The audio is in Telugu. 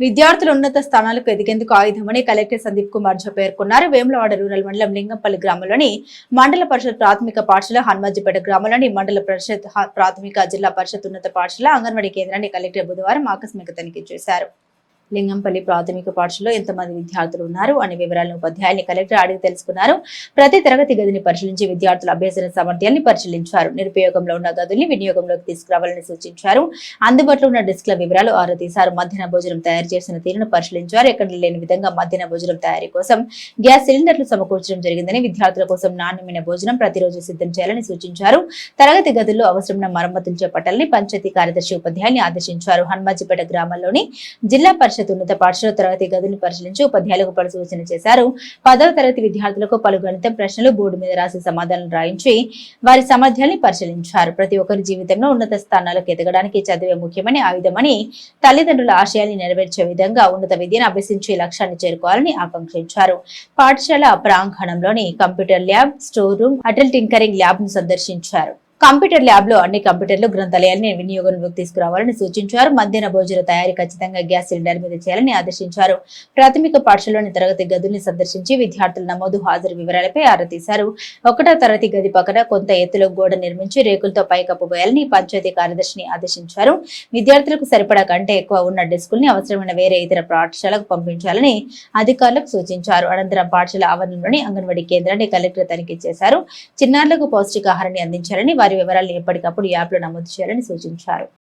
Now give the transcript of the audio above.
విద్యార్థులు ఉన్నత స్థానాలకు ఎదిగేందుకు ఆయుధమని కలెక్టర్ సందీప్ కుమార్ ఝా పేర్కొన్నారు. వేములవాడ రూరల్ మండలం లింగంపల్లి గ్రామంలోని మండల పరిషత్ ప్రాథమిక పాఠశాల హనుమాజిపేట గ్రామంలోని మండల పరిషత్ హ- ప్రాథమిక జిల్లా పరిషత్ ఉన్నత పాఠశాల అంగన్వాడీ కేంద్రాన్ని కలెక్టర్ బుధవారం ఆకస్మిక తనిఖీ చేశారు. లింగంపల్లి ప్రాథమిక పాఠశాలలో ఎంతమంది విద్యార్థులు ఉన్నారు. అనే వివరాలను ఉపాధ్యాయుని కలెక్టర్ అడిగి తెలుసుకున్నారు. ప్రతి తరగతి గదిని పరిశీలించి విద్యార్థుల అభ్యసన సామర్థ్యాన్ని పరిశీలించారు. నిరుపయోగంలో ఉన్న గదుల్ని వినియోగంలోకి తీసుకురావాలని సూచించారు. అందుబాటులో ఉన్న డెస్క్ల వివరాలు ఆరా తీశారు. మధ్యాహ్న భోజనం తయారు చేసిన తీరును పరిశీలించారు. ఎక్కడ లేని విధంగా మధ్యాహ్న భోజనం తయారీ కోసం గ్యాస్ సిలిండర్లు సమకూర్చడం జరిగిందని విద్యార్థుల కోసం నాణ్యమైన భోజనం ప్రతిరోజు సిద్ధం చేయాలని సూచించారు. తరగతి గదుల్లో అవసరమైన మరమ్మతులు చేపట్టాలని పంచాయతీ కార్యదర్శి ఉపాధ్యాయుని ఆదేశించారు. హన్మాజిపేట గ్రామంలోని జిల్లా పరిషత్ ఉన్నత పాఠశాల తరగతి గదిని పరిశీలించి ఉపాధ్యాయులకు పలు సూచన చేశారు. పదవ తరగతి విద్యార్థులకు పలు గణితం ప్రశ్నలు బోర్డు మీద రాసి సమాధానం రాయించి వారి సామర్థ్యాన్ని పరిశీలించారు. ప్రతి ఒక్కరి జీవితంలో ఉన్నత స్థానాలకు ఎదగడానికి చదివే ముఖ్యమని ఆయుధమని తల్లిదండ్రుల ఆశయాన్ని నెరవేర్చే విధంగా ఉన్నత విద్యను అభ్యసించే లక్ష్యాన్ని చేరుకోవాలని ఆకాంక్షించారు. పాఠశాల ప్రాంగణంలోని computer lab store room Atal tinkering ల్యాబ్ను సందర్శించారు. కంప్యూటర్ ల్యాబ్లో అన్ని కంప్యూటర్లు గ్రంథాలయాన్ని వినియోగంలోకి తీసుకురావాలని సూచించారు. మధ్యాహ్న భోజన తయారీ ఖచ్చితంగా గ్యాస్ సిలిండర్ మీద చేయాలని ఆదేశించారు. ప్రాథమిక పాఠశాలలోని తరగతి గదుల్ని సందర్శించి విద్యార్థుల నమోదు హాజరు వివరాలపై ఆరా తీశారు. ఒకటో తరగతి గది పక్కన కొంత ఎత్తులో గోడ నిర్మించి రేకులతో పైకప్పు వేయాలని పంచాయతీ కార్యదర్శిని ఆదేశించారు. విద్యార్థులకు సరిపడా కంటే ఎక్కువ ఉన్న డెస్కుల్ని అవసరమైన వేరే ఇతర పాఠశాలకు పంపించాలని అధికారులకు సూచించారు. అనంతరం పాఠశాల ఆవరణలోని అంగన్వాడీ కేంద్రాన్ని కలెక్టర్ తనిఖీ చేశారు. చిన్నారులకు పౌష్టికాహారాన్ని అందించాలని వారి వారి వివరాలను ఎప్పటికప్పుడు యాప్లో నమోదు చేయాలని సూచించారు.